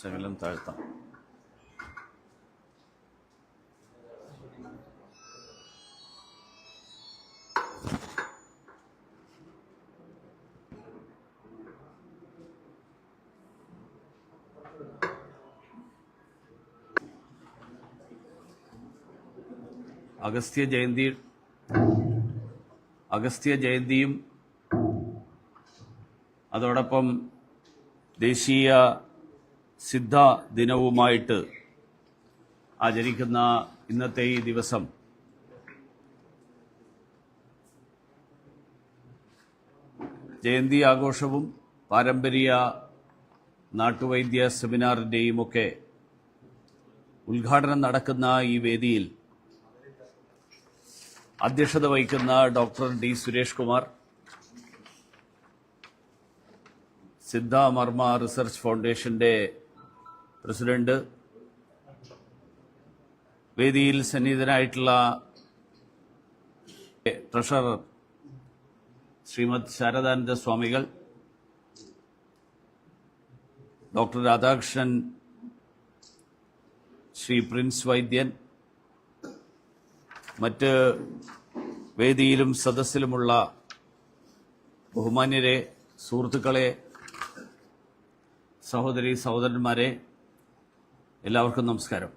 ശകലം താഴ്ത്താം. അഗസ്ത്യ ജയന്തി അഗസ്ത്യ ജയന്തിയും അതോടൊപ്പം ദേശീയ സിദ്ധ ദിനവുമായിട്ട് ആചരിക്കുന്ന ഇന്നത്തെ ഈ ദിവസം ജയന്തി ആഘോഷവും പാരമ്പര്യ നാട്ടുവൈദ്യ സെമിനാറിന്റെയും ഒക്കെ ഉദ്ഘാടനം നടക്കുന്ന ഈ വേദിയിൽ അധ്യക്ഷത വഹിക്കുന്ന doctor D Suresh Kumar Siddha Marma research ഫൗണ്ടേഷന്റെ പ്രസിഡന്റ് വേദിയിൽ സന്നിഹിതനായിട്ടുള്ള ട്രഷറർ ശ്രീമദ് ശാരദാനന്ദ സ്വാമികൾ ഡോക്ടർ രാധാകൃഷ്ണൻ ശ്രീ പ്രിൻസ് വൈദ്യൻ മറ്റ് വേദിയിലും സദസ്സിലുമുള്ള ബഹുമാന്യരെ സുഹൃത്തുക്കളെ സഹോദരി സഹോദരന്മാരെ എല്ലാവർക്കും നമസ്കാരം.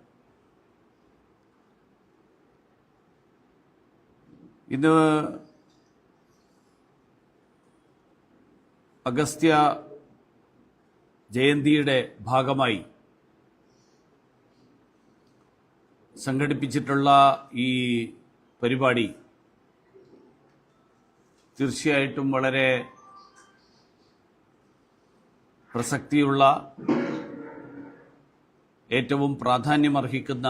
ഇന്ന് അഗസ്ത്യ ജയന്തിയുടെ ഭാഗമായി സംഘടിപ്പിച്ചിട്ടുള്ള ഈ പരിപാടി തീർച്ചയായിട്ടും വളരെ പ്രസക്തിയുള്ള ഏറ്റവും പ്രാധാന്യമർഹിക്കുന്ന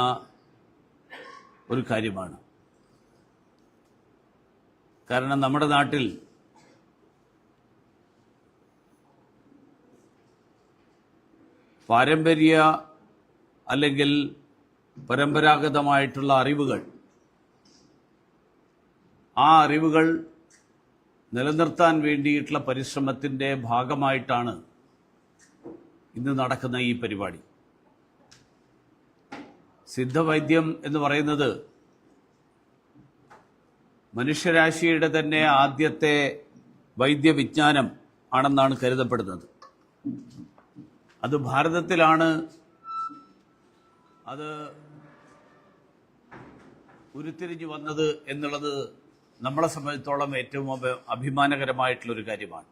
ഒരു കാര്യമാണ്. കാരണം നമ്മുടെ നാട്ടിൽ പാരമ്പര്യ അല്ലെങ്കിൽ പരമ്പരാഗതമായിട്ടുള്ള അറിവുകൾ ആ അറിവുകൾ നിലനിർത്താൻ വേണ്ടിയിട്ടുള്ള പരിശ്രമത്തിന്റെ ഭാഗമായിട്ടാണ് ഇന്ന് നടക്കുന്ന ഈ പരിപാടി. സിദ്ധവൈദ്യം എന്ന് പറയുന്നത് മനുഷ്യരാശിയുടെ തന്നെ ആദ്യത്തെ വൈദ്യവിജ്ഞാനം ആണെന്നാണ് കരുതപ്പെടുന്നത്. അത് ഭാരതത്തിലാണ്. അത് ഉരുത്തിരിഞ്ഞു വന്നത് എന്നുള്ളത് നമ്മളെ സംബന്ധിച്ചോളം ഏറ്റവും അഭി- അഭിമാനകരമായിട്ടുള്ളൊരു കാര്യമാണ്.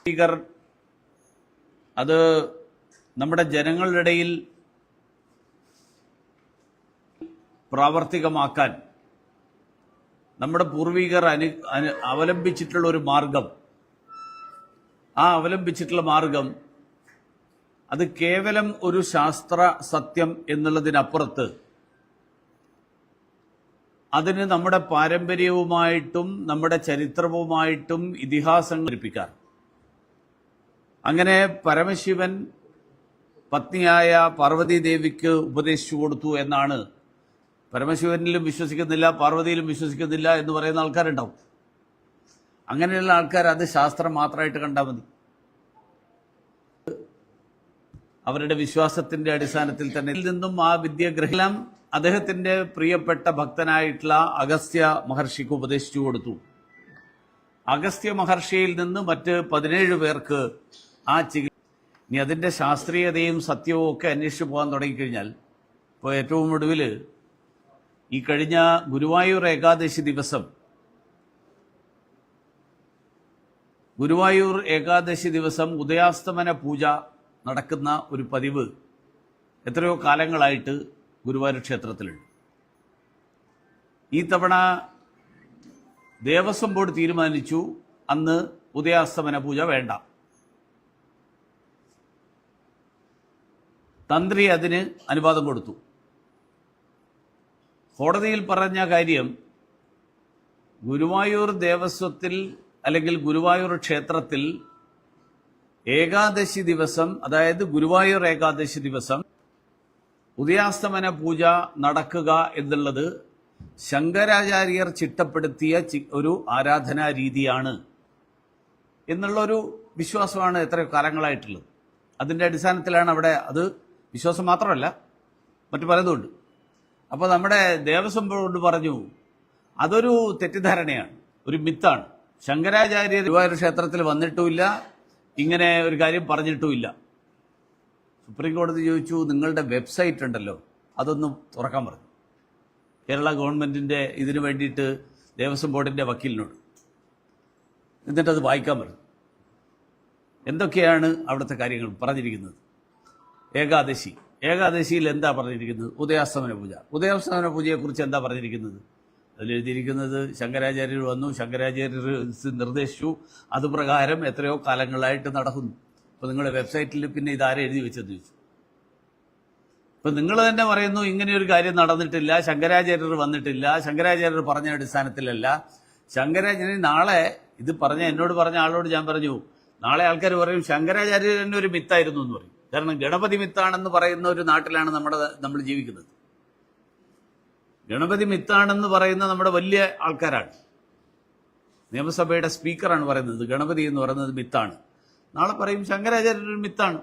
സ്പീക്കർ അത് നമ്മുടെ ജനങ്ങളുടെ ഇടയിൽ പ്രാവർത്തികമാക്കാൻ നമ്മുടെ പൂർവികർ അനു അവലംബിച്ചിട്ടുള്ള ഒരു മാർഗം. ആ അവലംബിച്ചിട്ടുള്ള മാർഗം അത് കേവലം ഒരു ശാസ്ത്ര സത്യം എന്നുള്ളതിനപ്പുറത്ത് അതിന് നമ്മുടെ പാരമ്പര്യവുമായിട്ടും നമ്മുടെ ചരിത്രവുമായിട്ടും ഇതിഹാസം ഘടിപ്പിക്കാർ അങ്ങനെ പരമശിവൻ പത്നിയായ പാർവതി ദേവിക്ക് ഉപദേശിച്ചു കൊടുത്തു എന്നാണ് പരമശിവനിലും വിശ്വസിക്കുന്നില്ല പാർവതിയിലും വിശ്വസിക്കുന്നില്ല എന്ന് പറയുന്ന ആൾക്കാരുണ്ടാവും. അങ്ങനെയുള്ള ആൾക്കാർ അത് ശാസ്ത്രം മാത്രമായിട്ട് കണ്ടാൽ മതി. അവരുടെ വിശ്വാസത്തിന്റെ അടിസ്ഥാനത്തിൽ തന്നെ ഇതിൽ നിന്നും ആ വിദ്യഗ്രഹലം അദ്ദേഹത്തിന്റെ പ്രിയപ്പെട്ട ഭക്തനായിട്ടുള്ള അഗസ്ത്യ മഹർഷിക്ക് ഉപദേശിച്ചു കൊടുത്തു. അഗസ്ത്യ മഹർഷിയിൽ നിന്ന് മറ്റ് പതിനേഴ് പേർക്ക് ആ ചികിത്സ ഇനി അതിന്റെ ശാസ്ത്രീയതയും സത്യവും ഒക്കെ അന്വേഷിച്ചു പോകാൻ തുടങ്ങിക്കഴിഞ്ഞാൽ ഇപ്പോൾ ഏറ്റവും ഒടുവിൽ ഈ കഴിഞ്ഞ ഗുരുവായൂർ ഏകാദശി ദിവസം ഗുരുവായൂർ ഏകാദശി ദിവസം ഉദയാസ്തമന പൂജ നടക്കുന്ന ഒരു പതിവ് എത്രയോ കാലങ്ങളായിട്ട് ഗുരുവായൂർ ക്ഷേത്രത്തിലുണ്ട്. ഈ തവണ ദേവസ്വം ബോർഡ് തീരുമാനിച്ചു അന്ന് ഉദയാസ്തമന പൂജ വേണ്ട. തന്ത്രി അതിന് അനുവാദം കൊടുത്തു. കോടതിയിൽ പറഞ്ഞ കാര്യം ഗുരുവായൂർ ദേവസ്വത്തിൽ അല്ലെങ്കിൽ ഗുരുവായൂർ ക്ഷേത്രത്തിൽ ഏകാദശി ദിവസം അതായത് ഗുരുവായൂർ ഏകാദശി ദിവസം ഉദയാസ്തമന പൂജ നടക്കുക എന്നുള്ളത് ശങ്കരാചാര്യർ ചിട്ടപ്പെടുത്തിയ ഒരു ആരാധനാ രീതിയാണ് എന്നുള്ളൊരു വിശ്വാസമാണ് എത്ര കാലങ്ങളായിട്ടുള്ളത്. അതിന്റെ അടിസ്ഥാനത്തിലാണ് അവിടെ അത് വിശ്വാസം മാത്രമല്ല മറ്റു പലതുമുണ്ട്. അപ്പോൾ നമ്മുടെ ദേവസ്വം ബോർഡ് പറഞ്ഞു അതൊരു തെറ്റിദ്ധാരണയാണ് ഒരു മിത്താണ്. ശങ്കരാചാര്യ ഗുരുവായൂർ ക്ഷേത്രത്തിൽ വന്നിട്ടുമില്ല ഇങ്ങനെ ഒരു കാര്യം പറഞ്ഞിട്ടുമില്ല. സുപ്രീം കോടതി ചോദിച്ചു നിങ്ങളുടെ വെബ്സൈറ്റ് ഉണ്ടല്ലോ അതൊന്നും തുറക്കാൻ പറഞ്ഞു. കേരള ഗവൺമെന്റിന്റെ ഇതിനു വേണ്ടിയിട്ട് ദേവസ്വം ബോർഡിന്റെ വക്കീലിനോട്. എന്നിട്ടത് വായിക്കാൻ പറഞ്ഞു. എന്തൊക്കെയാണ് അവിടുത്തെ കാര്യങ്ങൾ പറഞ്ഞിരിക്കുന്നത്? ഏകാദശി. ഏകാദശിയിൽ എന്താ പറഞ്ഞിരിക്കുന്നത്? ഉദയാസ്തമന പൂജ. ഉദയാസ്തമന പൂജയെക്കുറിച്ച് എന്താ പറഞ്ഞിരിക്കുന്നത്? അതിലെഴുതിയിരിക്കുന്നത് ശങ്കരാചാര്യർ വന്നു ശങ്കരാചാര്യർ നിർദ്ദേശിച്ചു. അതുപ്രകാരം എത്രയോ കാലങ്ങളായിട്ട് നടക്കുന്നു. അപ്പോൾ നിങ്ങളുടെ വെബ്സൈറ്റിൽ പിന്നെ ഇതാരെ എഴുതി വെച്ചെന്ന് ചോദിച്ചു. ഇപ്പം നിങ്ങൾ തന്നെ പറയുന്നു ഇങ്ങനെയൊരു കാര്യം നടന്നിട്ടില്ല ശങ്കരാചാര്യർ വന്നിട്ടില്ല ശങ്കരാചാര്യർ പറഞ്ഞ അടിസ്ഥാനത്തിലല്ല. ശങ്കരാചാര്യൻ നാളെ ഇത് പറഞ്ഞ എന്നോട് പറഞ്ഞ ആളോട് ഞാൻ പറഞ്ഞു നാളെ ആൾക്കാർ പറയും ശങ്കരാചാര്യർ തന്നെ ഒരു മിത്തായിരുന്നു എന്ന് പറയും. കാരണം ഗണപതി മിത്താണെന്ന് പറയുന്ന ഒരു നാട്ടിലാണ് നമ്മുടെ നമ്മൾ ജീവിക്കുന്നത്. ഗണപതി മിത്താണെന്ന് പറയുന്ന നമ്മുടെ വലിയ ആൾക്കാരാണ്. നിയമസഭയുടെ സ്പീക്കറാണ് പറയുന്നത് ഗണപതി എന്ന് പറയുന്നത് മിത്താണ്. നാളെ പറയും ശങ്കരാചാര്യർ ഒരു മിത്താണ്.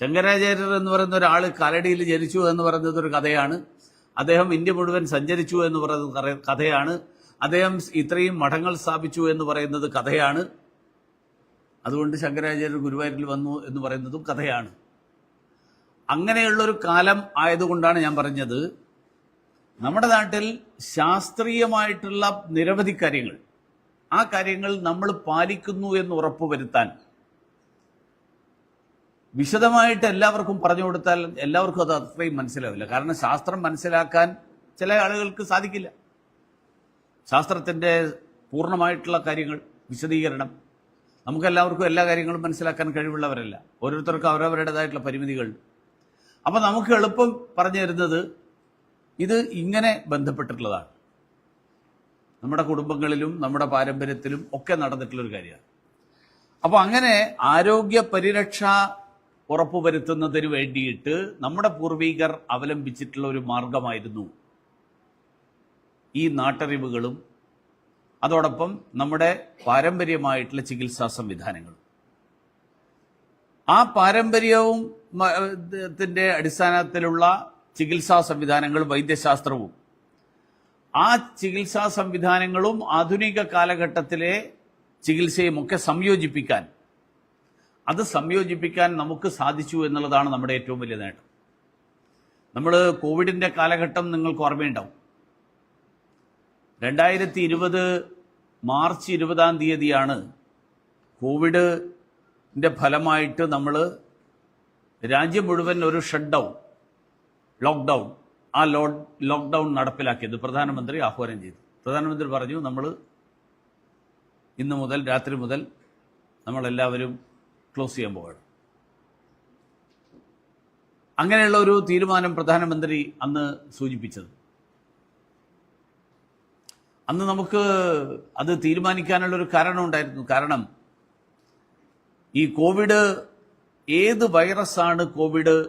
ശങ്കരാചാര്യർ എന്ന് പറയുന്ന ഒരാൾ കാലടിയിൽ ജനിച്ചു എന്ന് പറയുന്നത് ഒരു കഥയാണ്. അദ്ദേഹം ഇന്ത്യ മുഴുവൻ സഞ്ചരിച്ചു എന്ന് പറയുന്നത് കഥയാണ്. അദ്ദേഹം ഇത്രയും മഠങ്ങൾ സ്ഥാപിച്ചു എന്ന് പറയുന്നത് കഥയാണ്. അതുകൊണ്ട് ശങ്കരാചാര്യർ ഗുരുവായൂരിൽ വന്നു എന്ന് പറയുന്നതും കഥയാണ്. അങ്ങനെയുള്ളൊരു കാലം ആയതുകൊണ്ടാണ് ഞാൻ പറഞ്ഞത് നമ്മുടെ നാട്ടിൽ ശാസ്ത്രീയമായിട്ടുള്ള നിരവധി കാര്യങ്ങൾ ആ കാര്യങ്ങൾ നമ്മൾ പാലിക്കുന്നു എന്ന് ഉറപ്പുവരുത്താൻ വിശദമായിട്ട് എല്ലാവർക്കും പറഞ്ഞു കൊടുത്താൽ എല്ലാവർക്കും അത് അത്രയും മനസ്സിലാവില്ല. കാരണം ശാസ്ത്രം മനസ്സിലാക്കാൻ ചില ആളുകൾക്ക് സാധിക്കില്ല. ശാസ്ത്രത്തിന്റെ പൂർണമായിട്ടുള്ള കാര്യങ്ങൾ വിശദീകരണം നമുക്കെല്ലാവർക്കും എല്ലാ കാര്യങ്ങളും മനസ്സിലാക്കാൻ കഴിവുള്ളവരല്ല. ഓരോരുത്തർക്കും അവരവരുടേതായിട്ടുള്ള പരിമിതികളുണ്ട് അപ്പോൾ നമുക്ക് എളുപ്പം പറഞ്ഞു തരുന്നത് ഇത് ഇങ്ങനെ ബന്ധപ്പെട്ടിട്ടുള്ളതാണ്. നമ്മുടെ കുടുംബങ്ങളിലും നമ്മുടെ പാരമ്പര്യത്തിലും ഒക്കെ നടന്നിട്ടുള്ളൊരു കാര്യമാണ്. അപ്പോൾ അങ്ങനെ ആരോഗ്യ പരിരക്ഷ ഉറപ്പുവരുത്തുന്നതിന് വേണ്ടിയിട്ട് നമ്മുടെ പൂർവികർ അവലംബിച്ചിട്ടുള്ള ഒരു മാർഗമായിരുന്നു ഈ നാട്ടറിവുകളും അതോടൊപ്പം നമ്മുടെ പാരമ്പര്യമായിട്ടുള്ള ചികിത്സാ സംവിധാനങ്ങൾ. ആ പാരമ്പര്യവും ത്തിന്റെ അടിസ്ഥാനത്തിലുള്ള ചികിത്സാ സംവിധാനങ്ങളും വൈദ്യശാസ്ത്രവും. ആ ചികിത്സാ സംവിധാനങ്ങളും ആധുനിക കാലഘട്ടത്തിലെ ചികിത്സയും ഒക്കെ സംയോജിപ്പിക്കാൻ അത് സംയോജിപ്പിക്കാൻ നമുക്ക് സാധിച്ചു എന്നുള്ളതാണ് നമ്മുടെ ഏറ്റവും വലിയ നേട്ടം. നമ്മൾ കോവിഡിന്റെ കാലഘട്ടം നിങ്ങൾക്ക് ഓർമ്മയുണ്ടാവും. രണ്ടായിരത്തി ഇരുപത് മാർച്ച് ഇരുപതാം തീയതിയാണ് കോവിഡിന്റെ ഫലമായിട്ട് നമ്മൾ രാജ്യം മുഴുവൻ ഒരു ഷട്ട് ഡൗൺ ലോക്ക്ഡൗൺ ആ ലോ ലോക്ക്ഡൗൺ നടപ്പിലാക്കിയത് പ്രധാനമന്ത്രി ആഹ്വാനം ചെയ്തു. പ്രധാനമന്ത്രി പറഞ്ഞു നമ്മൾ ഇന്ന് മുതൽ രാത്രി മുതൽ നമ്മളെല്ലാവരും ക്ലോസ് ചെയ്യാൻ പോവുകയാണ് അങ്ങനെയുള്ള ഒരു തീരുമാനം പ്രധാനമന്ത്രി അന്ന് സൂചിപ്പിച്ചത്. അന്ന് നമുക്ക് അത് തീരുമാനിക്കാനുള്ള ഒരു കാരണം ഉണ്ടായിരുന്നു. കാരണം ഈ കോവിഡ് ഏത് വൈറസാണ് കോവിഡ്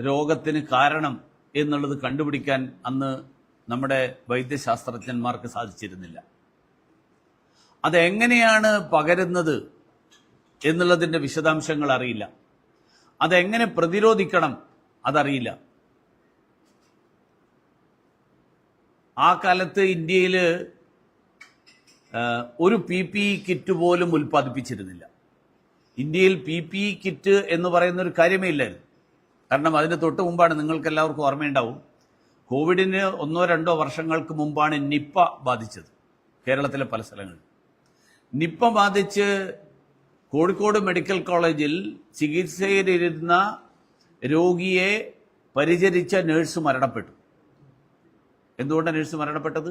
രോഗത്തിന് കാരണം എന്നുള്ളത് കണ്ടുപിടിക്കാൻ അന്ന് നമ്മുടെ വൈദ്യശാസ്ത്രജ്ഞന്മാർക്ക് സാധിച്ചിരുന്നില്ല. അതെങ്ങനെയാണ് പകരുന്നത് എന്നുള്ളതിന്റെ വിശദാംശങ്ങൾ അറിയില്ല. അതെങ്ങനെ പ്രതിരോധിക്കണം അതറിയില്ല. ആ കാലത്ത് ഇന്ത്യയിൽ ഒരു പി പി കിറ്റ് പോലും ഉൽപ്പാദിപ്പിച്ചിരുന്നില്ല. ഇന്ത്യയിൽ പി പി കിറ്റ് എന്ന് പറയുന്ന ഒരു കാര്യമേ ഇല്ലായിരുന്നു. കാരണം അതിന് തൊട്ട് മുമ്പാണ് നിങ്ങൾക്ക് എല്ലാവർക്കും ഓർമ്മയുണ്ടാവും. കോവിഡിന് ഒന്നോ രണ്ടോ വർഷങ്ങൾക്ക് മുമ്പാണ് നിപ്പ ബാധിച്ചത് കേരളത്തിലെ പല സ്ഥലങ്ങളിൽ. നിപ്പ ബാധിച്ച് കോഴിക്കോട് മെഡിക്കൽ കോളേജിൽ ചികിത്സയിലിരുന്ന രോഗിയെ പരിചരിച്ച നേഴ്സ് മരണപ്പെട്ടു. എന്തുകൊണ്ടാണ് നഴ്സ് മരണപ്പെട്ടത്?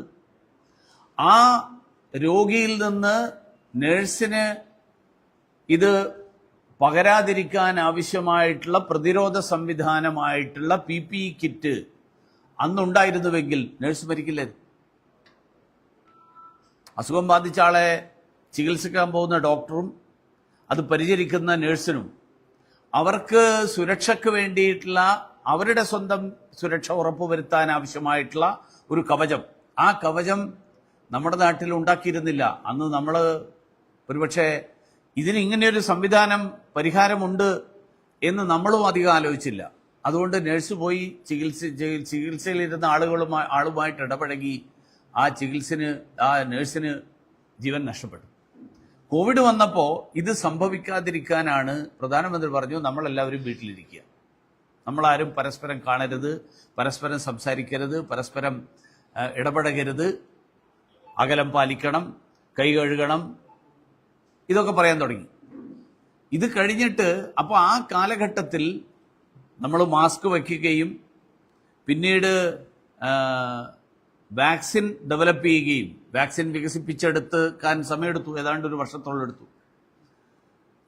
ആ രോഗിയിൽ നിന്ന് നഴ്സിന് ഇത് പകരാതിരിക്കാൻ ആവശ്യമായിട്ടുള്ള പ്രതിരോധ സംവിധാനമായിട്ടുള്ള പി പി ഇ കിറ്റ് അന്നുണ്ടായിരുന്നുവെങ്കിൽ നഴ്സ് മരിക്കില്ലേ? അസുഖം ബാധിച്ച ആളെ ചികിത്സിക്കാൻ പോകുന്ന ഡോക്ടറും അത് പരിചരിക്കുന്ന നഴ്സിനും അവർക്ക് സുരക്ഷയ്ക്ക് വേണ്ടിയിട്ടുള്ള അവരുടെ സ്വന്തം സുരക്ഷ ഉറപ്പുവരുത്താൻ ആവശ്യമായിട്ടുള്ള ഒരു കവചം. ആ കവചം നമ്മുടെ നാട്ടിൽ ഉണ്ടാക്കിയിരുന്നില്ല. അന്ന് നമ്മൾ ഒരുപക്ഷെ ഇതിന് ഇങ്ങനെയൊരു സംവിധാനം പരിഹാരമുണ്ട് എന്ന് നമ്മളും അധികം ആലോചിച്ചില്ല. അതുകൊണ്ട് നഴ്സ് പോയി ചികിത്സ ചികിത്സ- ചികിത്സയിലിരുന്ന ആളുകളുമായി ആളുമായിട്ട് ഇടപഴകി ആ ചികിത്സന് ആ നഴ്സിന് ജീവൻ നഷ്ടപ്പെട്ടു. കോവിഡ് വന്നപ്പോൾ ഇത് സംഭവിക്കാതിരിക്കാനാണ് പ്രധാനമന്ത്രി പറഞ്ഞു നമ്മളെല്ലാവരും വീട്ടിലിരിക്കുക. നമ്മളാരും പരസ്പരം കാണരുത് പരസ്പരം സംസാരിക്കരുത് പരസ്പരം ഇടപഴകരുത്. അകലം പാലിക്കണം കൈ കഴുകണം. ഇതൊക്കെ പറയാൻ തുടങ്ങി. ഇത് കഴിഞ്ഞിട്ട് അപ്പോൾ ആ കാലഘട്ടത്തിൽ നമ്മൾ മാസ്ക് വയ്ക്കുകയും പിന്നീട് വാക്സിൻ ഡെവലപ്പ് ചെയ്യുകയും വാക്സിൻ വികസിപ്പിച്ചെടുത്ത് കാൻ സമയമെടുത്തു ഏതാണ്ട് ഒരു വർഷത്തോളം എടുത്തു.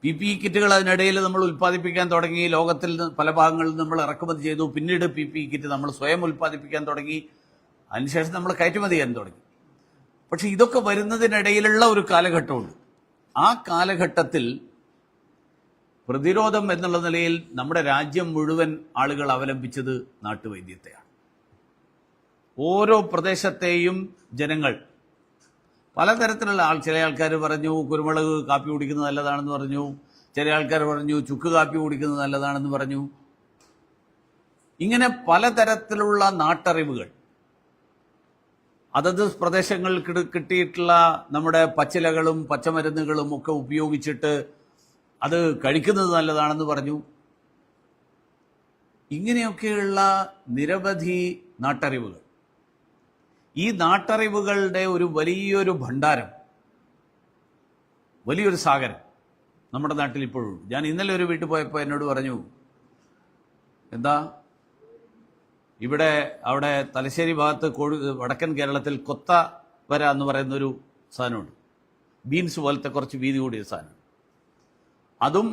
പി പി ഇ കിറ്റുകൾ അതിനിടയിൽ നമ്മൾ ഉൽപ്പാദിപ്പിക്കാൻ തുടങ്ങി ലോകത്തിൽ പല ഭാഗങ്ങളിൽ നമ്മൾ ഇറക്കുമതി ചെയ്തു. പിന്നീട് പി പി ഇ കിറ്റ് നമ്മൾ സ്വയം ഉൽപ്പാദിപ്പിക്കാൻ തുടങ്ങി. അതിനുശേഷം നമ്മൾ കയറ്റുമതി ചെയ്യാൻ തുടങ്ങി. പക്ഷെ ഇതൊക്കെ വരുന്നതിനിടയിലുള്ള ഒരു കാലഘട്ടമുണ്ട്. ആ കാലഘട്ടത്തിൽ പ്രതിരോധം എന്നുള്ള നിലയിൽ നമ്മുടെ രാജ്യം മുഴുവൻ ആളുകൾ അവലംബിച്ചത് നാട്ടുവൈദ്യത്തെയാണ്. ഓരോ പ്രദേശത്തെയും ജനങ്ങൾ പലതരത്തിലുള്ള ആൾ ചില ആൾക്കാർ പറഞ്ഞു കുരുമുളക് കാപ്പി കുടിക്കുന്നത് നല്ലതാണെന്ന് പറഞ്ഞു. ചില ആൾക്കാർ പറഞ്ഞു ചുക്ക് കാപ്പി കുടിക്കുന്നത് നല്ലതാണെന്ന് പറഞ്ഞു. ഇങ്ങനെ പലതരത്തിലുള്ള നാട്ടറിവുകൾ. അതത് പ്രദേശങ്ങളിൽ കിട- കിട്ടിയിട്ടുള്ള നമ്മുടെ പച്ചിലകളും പച്ചമരുന്നുകളും ഒക്കെ ഉപയോഗിച്ചിട്ട് അത് കഴിക്കുന്നത് നല്ലതാണെന്ന് പറഞ്ഞു. ഇങ്ങനെയൊക്കെയുള്ള നിരവധി നാട്ടറിവുകൾ. ഈ നാട്ടറിവുകളുടെ ഒരു വലിയൊരു ഭണ്ഡാരം വലിയൊരു സാഗരം നമ്മുടെ നാട്ടിൽ ഇപ്പോഴും ഞാൻ ഇന്നലെ ഒരു വീട്ടിൽ പോയപ്പോൾ എന്നോട് പറഞ്ഞു എന്താ? ഇവിടെ അവിടെ തലശ്ശേരി ഭാഗത്ത് കോഴി വടക്കൻ കേരളത്തിൽ കൊത്ത വര എന്ന് പറയുന്ന ഒരു സാധനമുണ്ട്. ബീൻസ് പോലത്തെ കുറച്ച് വീതി കൂടിയ സാധനം അതും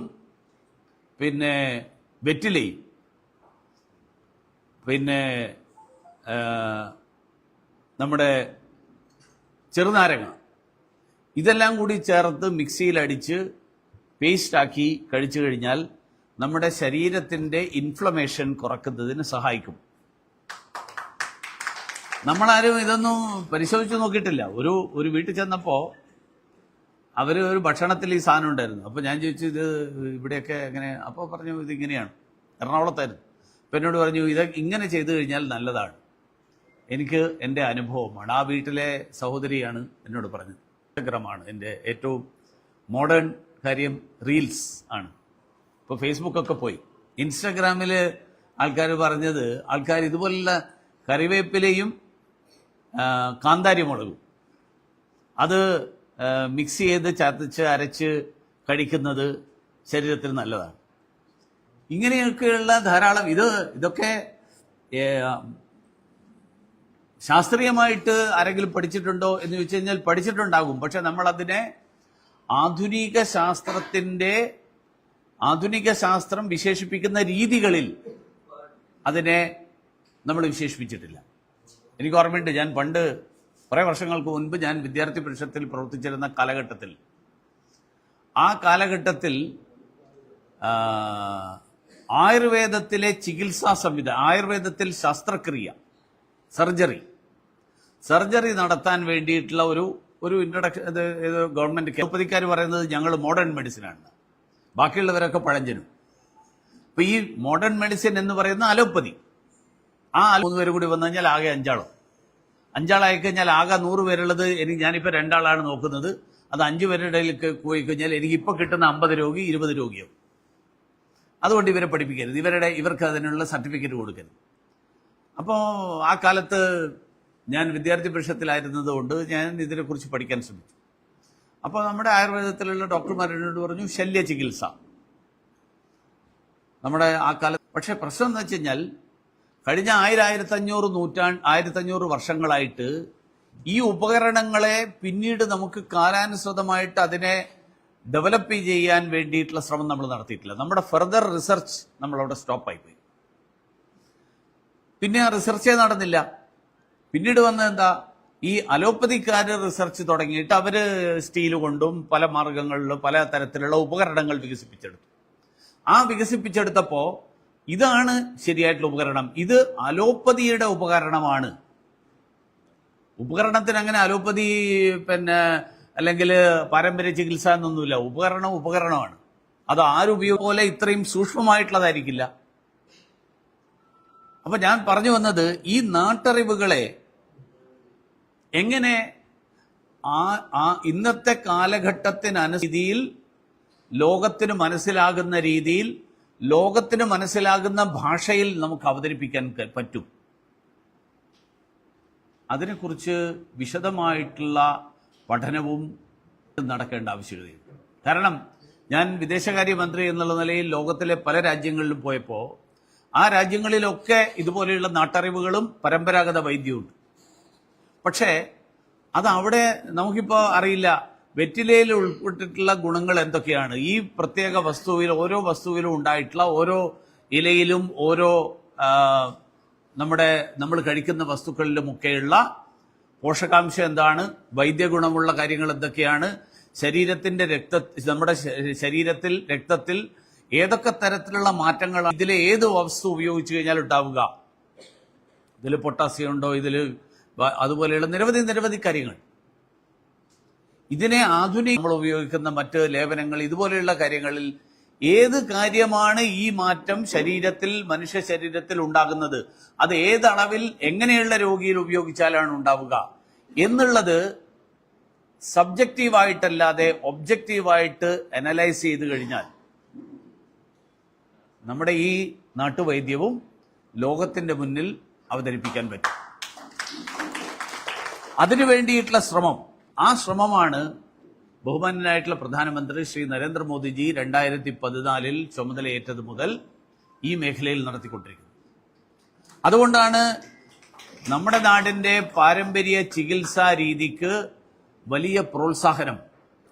പിന്നെ വെറ്റിലയും പിന്നെ നമ്മുടെ ചെറുനാരങ്ങ. ഇതെല്ലാം കൂടി ചേർത്ത് മിക്സിയിലടിച്ച് പേസ്റ്റാക്കി കഴിച്ചു കഴിഞ്ഞാൽ നമ്മുടെ ശരീരത്തിന്റെ ഇൻഫ്ലമേഷൻ കുറക്കുന്നതിന് സഹായിക്കും. നമ്മളാരും ഇതൊന്നും പരിശോധിച്ച് നോക്കിയിട്ടില്ല. ഒരു ഒരു വീട്ടിൽ ചെന്നപ്പോൾ അവർ ഒരു ഭക്ഷണത്തിൽ ഈ സാധനം ഉണ്ടായിരുന്നു. അപ്പോൾ ഞാൻ ചോദിച്ചു ഇത് ഇവിടെയൊക്കെ എങ്ങനെ? അപ്പോൾ പറഞ്ഞു ഇത് ഇങ്ങനെയാണ്. എറണാകുളത്തായിരുന്നു. അപ്പം എന്നോട് പറഞ്ഞു ഇത് ഇങ്ങനെ ചെയ്തു കഴിഞ്ഞാൽ നല്ലതാണ്. എനിക്ക് എന്റെ അനുഭവമാണ്. ആ വീട്ടിലെ സഹോദരിയാണ് എന്നോട് പറഞ്ഞത്. ഇൻസ്റ്റഗ്രാമാണ് എന്റെ ഏറ്റവും മോഡേൺ കാര്യം റീൽസ് ആണ്. ഇപ്പോൾ ഫേസ്ബുക്കൊക്കെ പോയി. ഇൻസ്റ്റഗ്രാമിൽ ആൾക്കാർ പറഞ്ഞത് ആൾക്കാർ ഇതുപോലുള്ള കറിവേപ്പിലയും കാന്താരി മുളകും അത് മിക്സ് ചെയ്ത് ചതച്ച് അരച്ച് കഴിക്കുന്നത് ശരീരത്തിന് നല്ലതാണ്. ഇങ്ങനെയൊക്കെയുള്ള ധാരാളം ഇത് ഇതൊക്കെ ശാസ്ത്രീയമായിട്ട് ആരെങ്കിലും പഠിച്ചിട്ടുണ്ടോ എന്ന് ചോദിച്ചു കഴിഞ്ഞാൽ പഠിച്ചിട്ടുണ്ടാകും. പക്ഷെ നമ്മൾ അതിനെ ആധുനിക ശാസ്ത്രത്തിന്റെ ആധുനിക ശാസ്ത്രം വിശേഷിപ്പിക്കുന്ന രീതികളിൽ അതിനെ നമ്മൾ വിശേഷിപ്പിച്ചിട്ടില്ല. എനിക്ക് ഓർമ്മയുണ്ട് ഞാൻ പണ്ട് കുറേ വർഷങ്ങൾക്ക് മുൻപ് ഞാൻ വിദ്യാർത്ഥി പരിഷത്തിൽ പ്രവർത്തിച്ചിരുന്ന കാലഘട്ടത്തിൽ ആ കാലഘട്ടത്തിൽ ആയുർവേദത്തിലെ ചികിത്സാ സംവിധാനം ആയുർവേദത്തിൽ ശസ്ത്രക്രിയ സർജറി സർജറി നടത്താൻ വേണ്ടിയിട്ടുള്ള ഒരു ഒരു ഇൻട്രഡക്ഷൻ ഇത് ഗവൺമെന്റ് അലോപ്പതിക്കാർ പറയുന്നത് ഞങ്ങൾ മോഡേൺ മെഡിസിനാണ് ബാക്കിയുള്ളവരൊക്കെ പഴഞ്ചനും. അപ്പൊ ഈ മോഡേൺ മെഡിസിൻ എന്ന് പറയുന്ന അലോപ്പതി. ആ മൂന്ന് പേര് കൂടി വന്നു കഴിഞ്ഞാൽ ആകെ അഞ്ചാളോ. അഞ്ചാളായി കഴിഞ്ഞാൽ ആകെ നൂറ് പേരുള്ളത് എനിക്ക് ഞാനിപ്പോൾ രണ്ടാളാണ് നോക്കുന്നത്. അത് അഞ്ചു പേരുടെ പോയി കഴിഞ്ഞാൽ എനിക്ക് ഇപ്പോൾ കിട്ടുന്ന അമ്പത് രോഗി ഇരുപത് രോഗിയോ അതുകൊണ്ട് ഇവരെ പഠിപ്പിക്കരുത്. ഇവരുടെ ഇവർക്ക് അതിനുള്ള സർട്ടിഫിക്കറ്റ് കൊടുക്കരുത്. അപ്പോൾ ആ കാലത്ത് ഞാൻ വിദ്യാർത്ഥി പരിഷത്തിലായിരുന്നത് കൊണ്ട് ഞാൻ ഇതിനെക്കുറിച്ച് പഠിക്കാൻ ശ്രമിച്ചു. അപ്പോൾ നമ്മുടെ ആയുർവേദത്തിലുള്ള ഡോക്ടർമാരോട് പറഞ്ഞു ശല്യ ചികിത്സ നമ്മുടെ ആ കാലത്ത് പക്ഷേ പ്രശ്നം എന്ന് വെച്ച് കഴിഞ്ഞാൽ കഴിഞ്ഞ ആയിരം ആയിരത്തഞ്ഞൂറ് നൂറ്റാണ്ട് ആയിരത്തഞ്ഞൂറ് വർഷങ്ങളായിട്ട് ഈ ഉപകരണങ്ങളെ പിന്നീട് നമുക്ക് കാലാനുസൃതമായിട്ട് അതിനെ ഡെവലപ്പ് ചെയ്യാൻ വേണ്ടിയിട്ടുള്ള ശ്രമം നമ്മൾ നടത്തിയിട്ടില്ല. നമ്മുടെ ഫെർദർ റിസർച്ച് നമ്മളവിടെ സ്റ്റോപ്പായി പോയി. പിന്നെ ആ റിസർച്ചേ നടന്നില്ല. പിന്നീട് വന്നത് എന്താ? ഈ അലോപ്പതിക്കാര് റിസർച്ച് തുടങ്ങിയിട്ട് അവർ സ്റ്റീൽ കൊണ്ടും പല മാർഗങ്ങളിലും പല തരത്തിലുള്ള ഉപകരണങ്ങൾ വികസിപ്പിച്ചെടുത്തു. ആ വികസിപ്പിച്ചെടുത്തപ്പോൾ ഇതാണ് ശരിയായിട്ടുള്ള ഉപകരണം. ഇത് അലോപ്പതിയുടെ ഉപകരണമാണ്. ഉപകരണത്തിന് അങ്ങനെ അലോപ്പതി പിന്നെ അല്ലെങ്കിൽ പാരമ്പര്യ ചികിത്സ എന്നൊന്നുമില്ല. ഉപകരണം ഉപകരണമാണ്. അത് ആരുപയോഗ പോലെ ഇത്രയും സൂക്ഷ്മമായിട്ടുള്ളതായിരിക്കില്ല. അപ്പൊ ഞാൻ പറഞ്ഞു വന്നത് ഈ നാട്ടറിവുകളെ എങ്ങനെ ആ ആ ഇന്നത്തെ കാലഘട്ടത്തിനനുസരിതിയിൽ ലോകത്തിന് മനസ്സിലാകുന്ന രീതിയിൽ ലോകത്തിന് മനസ്സിലാകുന്ന ഭാഷയിൽ നമുക്ക് അവതരിപ്പിക്കാൻ പറ്റും. അതിനെക്കുറിച്ച് വിശദമായിട്ടുള്ള പഠനവും നടക്കേണ്ട ആവശ്യകതയുണ്ട് കാരണം ഞാൻ വിദേശകാര്യമന്ത്രി എന്നുള്ള നിലയിൽ ലോകത്തിലെ പല രാജ്യങ്ങളിലും പോയപ്പോൾ ആ രാജ്യങ്ങളിലൊക്കെ ഇതുപോലെയുള്ള നാട്ടറിവുകളും പരമ്പരാഗത വൈദ്യവും പക്ഷേ അത് അവിടെ നമുക്കിപ്പോൾ അറിയില്ല. വെറ്റിലയിൽ ഉൾപ്പെട്ടിട്ടുള്ള ഗുണങ്ങൾ എന്തൊക്കെയാണ്? ഈ പ്രത്യേക വസ്തുവിൽ ഓരോ വസ്തുവിലും ഉണ്ടായിട്ടുള്ള ഓരോ ഇലയിലും ഓരോ നമ്മുടെ നമ്മൾ കഴിക്കുന്ന വസ്തുക്കളിലുമൊക്കെയുള്ള പോഷകാംശം എന്താണ്? വൈദ്യഗുണമുള്ള കാര്യങ്ങൾ എന്തൊക്കെയാണ്? ശരീരത്തിന്റെ രക്ത നമ്മുടെ ശരീരത്തിൽ രക്തത്തിൽ ഏതൊക്കെ തരത്തിലുള്ള മാറ്റങ്ങളാണ്? ഇതിലെ ഏത് വസ്തു ഉപയോഗിച്ചു കഴിഞ്ഞാൽ ഉണ്ടാവുക? ഇതിൽ പൊട്ടാസ്യം ഉണ്ടോ? ഇതിൽ അതുപോലെയുള്ള നിരവധി നിരവധി കാര്യങ്ങൾ. ഇതിനെ ആധുനിക നമ്മൾ ഉപയോഗിക്കുന്ന മറ്റ് ലേപനങ്ങൾ ഇതുപോലെയുള്ള കാര്യങ്ങളിൽ ഏത് കാര്യമാണ് ഈ മാറ്റം ശരീരത്തിൽ മനുഷ്യ ശരീരത്തിൽ ഉണ്ടാകുന്നത്? അത് ഏതളവിൽ എങ്ങനെയുള്ള രോഗിയിൽ ഉപയോഗിച്ചാലാണ് ഉണ്ടാവുക? എന്നുള്ളത് സബ്ജക്റ്റീവായിട്ടല്ലാതെ ഒബ്ജക്റ്റീവായിട്ട് അനലൈസ് ചെയ്ത് കഴിഞ്ഞാൽ നമ്മുടെ ഈ നാട്ടുവൈദ്യവും ലോകത്തിന്റെ മുന്നിൽ അവതരിപ്പിക്കാൻ പറ്റും. അതിനു വേണ്ടിയിട്ടുള്ള ശ്രമം. ആ ശ്രമമാണ് ബഹുമാനനായിട്ടുള്ള പ്രധാനമന്ത്രി ശ്രീ നരേന്ദ്രമോദിജി രണ്ടായിരത്തി പതിനാലിൽ ചുമതലയേറ്റത് മുതൽ ഈ മേഖലയിൽ നടത്തിക്കൊണ്ടിരിക്കുന്നത്. അതുകൊണ്ടാണ് നമ്മുടെ നാടിന്റെ പാരമ്പര്യ ചികിത്സാ രീതിക്ക് വലിയ പ്രോത്സാഹനം.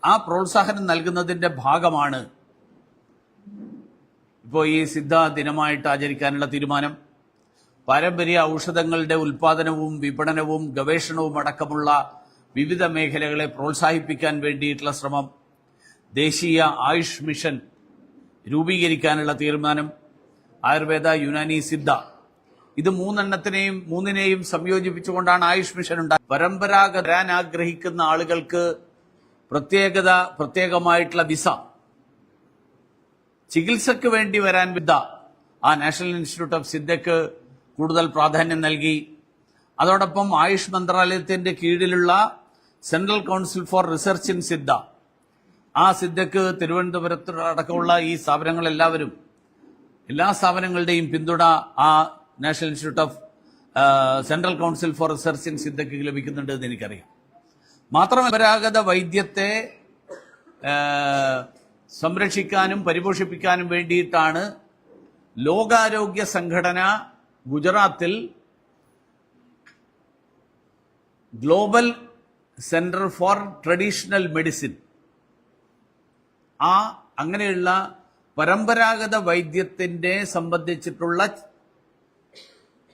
ആ പ്രോത്സാഹനം നൽകുന്നതിന്റെ ഭാഗമാണ് ഇപ്പോൾ ഈ സിദ്ധ ദിനമായിട്ട് ആചരിക്കാനുള്ള തീരുമാനം. പാരമ്പര്യ ഔഷധങ്ങളുടെ ഉൽപാദനവും വിപണനവും ഗവേഷണവും അടക്കമുള്ള വിവിധ മേഖലകളെ പ്രോത്സാഹിപ്പിക്കാൻ വേണ്ടിയിട്ടുള്ള ശ്രമം ദേശീയ ആയുഷ് മിഷൻ രൂപീകരിക്കാനുള്ള തീരുമാനം ആയുർവേദ യുനാനി സിദ്ധ. ഇത് മൂന്നെണ്ണത്തിനെയും മൂന്നിനെയും സംയോജിപ്പിച്ചുകൊണ്ടാണ് ആയുഷ് മിഷൻ ഉണ്ടായത്. പരമ്പരാഗത വരാൻ ആഗ്രഹിക്കുന്ന ആളുകൾക്ക് പ്രത്യേകത പ്രത്യേകമായിട്ടുള്ള വിസ. ചികിത്സയ്ക്ക് വേണ്ടി വരാൻ വിദ്യ ആ നാഷണൽ ഇൻസ്റ്റിറ്റ്യൂട്ട് ഓഫ് സിദ്ധയ്ക്ക് കൂടുതൽ പ്രാധാന്യം നൽകി. അതോടൊപ്പം ആയുഷ് മന്ത്രാലയത്തിന്റെ കീഴിലുള്ള central council for research in Siddha. ആ സിദ്ധയ്ക്ക് തിരുവനന്തപുരത്ത് അടക്കമുള്ള ഈ സ്ഥാപനങ്ങളെല്ലാവരും എല്ലാ സ്ഥാപനങ്ങളുടെയും പിന്തുണ ആ national institute of central council for research in സിദ്ധയ്ക്ക് ലഭിക്കുന്നുണ്ട് എന്ന് എനിക്കറിയാം. മാത്രമല്ല പരമ്പരാഗത വൈദ്യത്തെ സംരക്ഷിക്കാനും പരിപോഷിപ്പിക്കാനും വേണ്ടിയിട്ടാണ് ലോകാരോഗ്യ സംഘടന ഗുജറാത്തിൽ global centre for traditional medicine. ആ അങ്ങനെയുള്ള പരമ്പരാഗത വൈദ്യത്തിന്റെ സംബന്ധിച്ചിട്ടുള്ള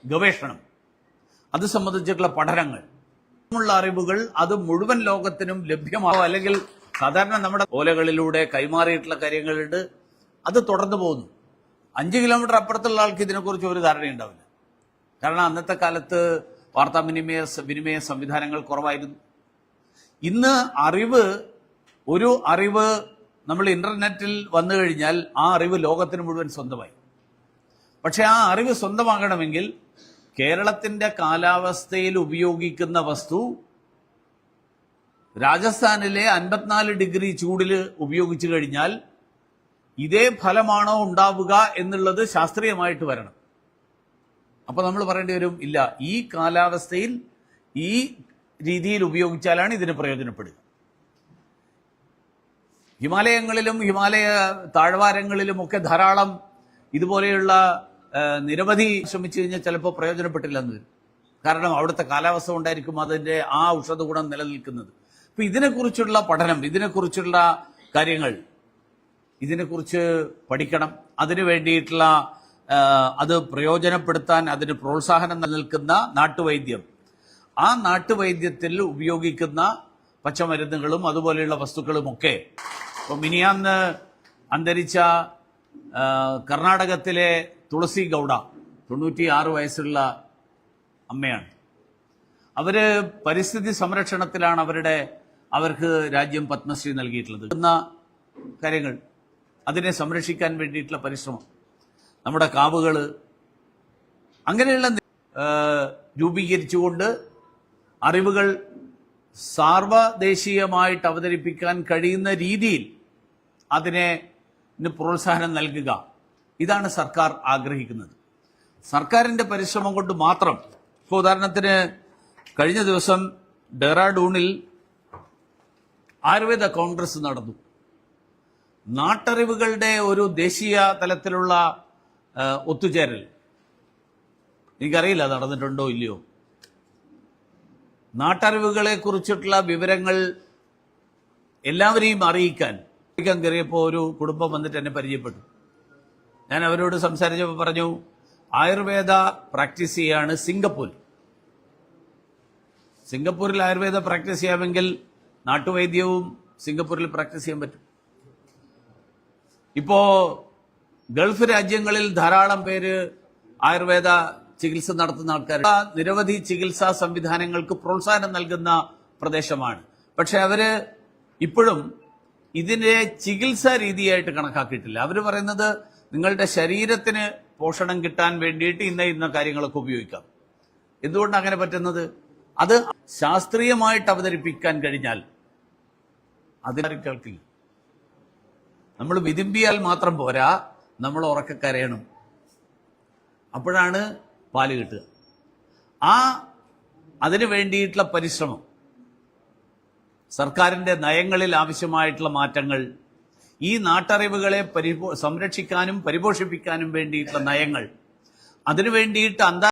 ഗവേഷണം. അത് സംബന്ധിച്ചിട്ടുള്ള പഠനങ്ങൾ. ഉള്ള അറിവുകൾ അത് മുഴുവൻ ലോകത്തിനും ലഭ്യമാവും അല്ലെങ്കിൽ സാധാരണ നമ്മുടെ ഓലകളിലൂടെ കൈമാറിയിട്ടുള്ള കാര്യങ്ങളുണ്ട്. അത് തുടർന്നു പോകുന്നു. അഞ്ച് കിലോമീറ്റർ അപ്പുറത്തുള്ള ആൾക്ക് ഇതിനെക്കുറിച്ച് ഒരു ധാരണയുണ്ടാവില്ല. കാരണം അന്നത്തെ കാലത്ത് വാർത്താവിനിമയ വിനിമയ സംവിധാനങ്ങൾ കുറവായിരുന്നു. ഇന്ന് അറിവ് ഒരു അറിവ് നമ്മൾ ഇന്റർനെറ്റിൽ വന്നു കഴിഞ്ഞാൽ ആ അറിവ് ലോകത്തിന് മുഴുവൻ സ്വന്തമായി. പക്ഷെ ആ അറിവ് സ്വന്തമാകണമെങ്കിൽ കേരളത്തിന്റെ കാലാവസ്ഥയിൽ ഉപയോഗിക്കുന്ന വസ്തു രാജസ്ഥാനിലെ അൻപത്തിനാല് ഡിഗ്രി ചൂടിൽ ഉപയോഗിച്ചു കഴിഞ്ഞാൽ ഇതേ ഫലമാണോ ഉണ്ടാവുക എന്നുള്ളത് ശാസ്ത്രീയമായിട്ട് വരണം. അപ്പൊ നമ്മൾ പറയേണ്ടി വരും ഇല്ല ഈ കാലാവസ്ഥയിൽ ഈ രീതിയിൽ ഉപയോഗിച്ചാലാണ് ഇതിന് പ്രയോജനപ്പെടുക. ഹിമാലയങ്ങളിലും ഹിമാലയ താഴ്വാരങ്ങളിലും ഒക്കെ ധാരാളം ഇതുപോലെയുള്ള നിരവധി ശ്രമിച്ചു കഴിഞ്ഞാൽ ചിലപ്പോൾ പ്രയോജനപ്പെട്ടില്ലെന്ന് വരും. കാരണം അവിടുത്തെ കാലാവസ്ഥ കൊണ്ടായിരിക്കും അതിന്റെ ആ ഔഷധ ഗുണം നിലനിൽക്കുന്നത്. അപ്പൊ ഇതിനെക്കുറിച്ചുള്ള പഠനം ഇതിനെക്കുറിച്ചുള്ള കാര്യങ്ങൾ ഇതിനെക്കുറിച്ച് പഠിക്കണം. അതിനു വേണ്ടിയിട്ടുള്ള അത് പ്രയോജനപ്പെടുത്താൻ അതിന് പ്രോത്സാഹനം നൽകുന്ന നാട്ടുവൈദ്യം. ആ നാട്ടുവൈദ്യത്തിൽ ഉപയോഗിക്കുന്ന പച്ചമരുന്നുകളും അതുപോലെയുള്ള വസ്തുക്കളുമൊക്കെ. ഇപ്പൊ മിനിയാന്ന് അന്തരിച്ച കർണാടകത്തിലെ തുളസി ഗൗഡ തൊണ്ണൂറ്റിയാറ് വയസ്സുള്ള അമ്മയാണ്. അവർ പരിസ്ഥിതി സംരക്ഷണത്തിലാണ് അവരുടെ അവർക്ക് രാജ്യം പത്മശ്രീ നൽകിയിട്ടുള്ളത്. എന്ന കാര്യങ്ങൾ അതിനെ സംരക്ഷിക്കാൻ വേണ്ടിയിട്ടുള്ള പരിശ്രമം. നമ്മുടെ കാവുകൾ അങ്ങനെയുള്ള രൂപീകരിച്ചുകൊണ്ട് അറിവുകൾ സാർവദേശീയമായിട്ട് അവതരിപ്പിക്കാൻ കഴിയുന്ന രീതിയിൽ അതിനെ പ്രോത്സാഹനം നൽകുക. ഇതാണ് സർക്കാർ ആഗ്രഹിക്കുന്നത്. സർക്കാരിന്റെ പരിശ്രമം കൊണ്ട് മാത്രം ഇപ്പോൾ ഉദാഹരണത്തിന് കഴിഞ്ഞ ദിവസം ഡെറാഡൂണിൽ ആയുർവേദ കോൺഗ്രസ് നടന്നു. നാട്ടറിവുകളുടെ ഒരു ദേശീയ തലത്തിലുള്ള ഒത്തുചേരൽ. എനിക്കറിയില്ല നടന്നിട്ടുണ്ടോ ഇല്ലയോ. നാട്ടറിവുകളെ കുറിച്ചിട്ടുള്ള വിവരങ്ങൾ എല്ലാവരെയും അറിയിക്കാൻ അറിയിക്കാൻ കയറിയപ്പോൾ ഒരു കുടുംബം വന്നിട്ട് എന്നെ പരിചയപ്പെട്ടു. ഞാൻ അവരോട് സംസാരിച്ചപ്പോൾ പറഞ്ഞു ആയുർവേദ പ്രാക്ടീസ് ചെയ്യാണ് സിംഗപ്പൂർ സിംഗപ്പൂരിൽ ആയുർവേദ പ്രാക്ടീസ് ചെയ്യാമെങ്കിൽ നാട്ടുവൈദ്യവും സിംഗപ്പൂരിൽ പ്രാക്ടീസ് ചെയ്യാൻ പറ്റും. ഇപ്പോ ഗൾഫ് രാജ്യങ്ങളിൽ ധാരാളം പേര് ആയുർവേദ ചികിത്സ നടത്തുന്ന ആൾക്കാർ. നിരവധി ചികിത്സാ സംവിധാനങ്ങൾക്ക് പ്രോത്സാഹനം നൽകുന്ന പ്രദേശമാണ്. പക്ഷെ അവർ ഇപ്പോഴും ഇതിനെ ചികിത്സാ രീതിയായിട്ട് കണക്കാക്കിയിട്ടില്ല. അവർ പറയുന്നത് നിങ്ങളുടെ ശരീരത്തിന് പോഷണം കിട്ടാൻ വേണ്ടിയിട്ട് ഇന്ന ഇന്ന കാര്യങ്ങളൊക്കെ ഉപയോഗിക്കാം. എന്തുകൊണ്ടാണ് അങ്ങനെ പറ്റുന്നത്? അത് ശാസ്ത്രീയമായിട്ട് അവതരിപ്പിക്കാൻ കഴിഞ്ഞാൽ അതിനാരും കേൾക്കില്ല. നമ്മൾ വിതുമ്പിയാൽ മാത്രം പോരാ നമ്മൾ ഉറക്കെ കരയണം അപ്പോഴാണ് പാൽ കിട്ടുക. ആ അതിനു വേണ്ടിയിട്ടുള്ള പരിശ്രമം സർക്കാരിന്റെ നയങ്ങളിൽ ആവശ്യമായിട്ടുള്ള മാറ്റങ്ങൾ ഈ നാട്ടറിവുകളെ പരിപോ സംരക്ഷിക്കാനും പരിപോഷിപ്പിക്കാനും വേണ്ടിയിട്ടുള്ള നയങ്ങൾ അതിനു വേണ്ടിയിട്ട് അന്താ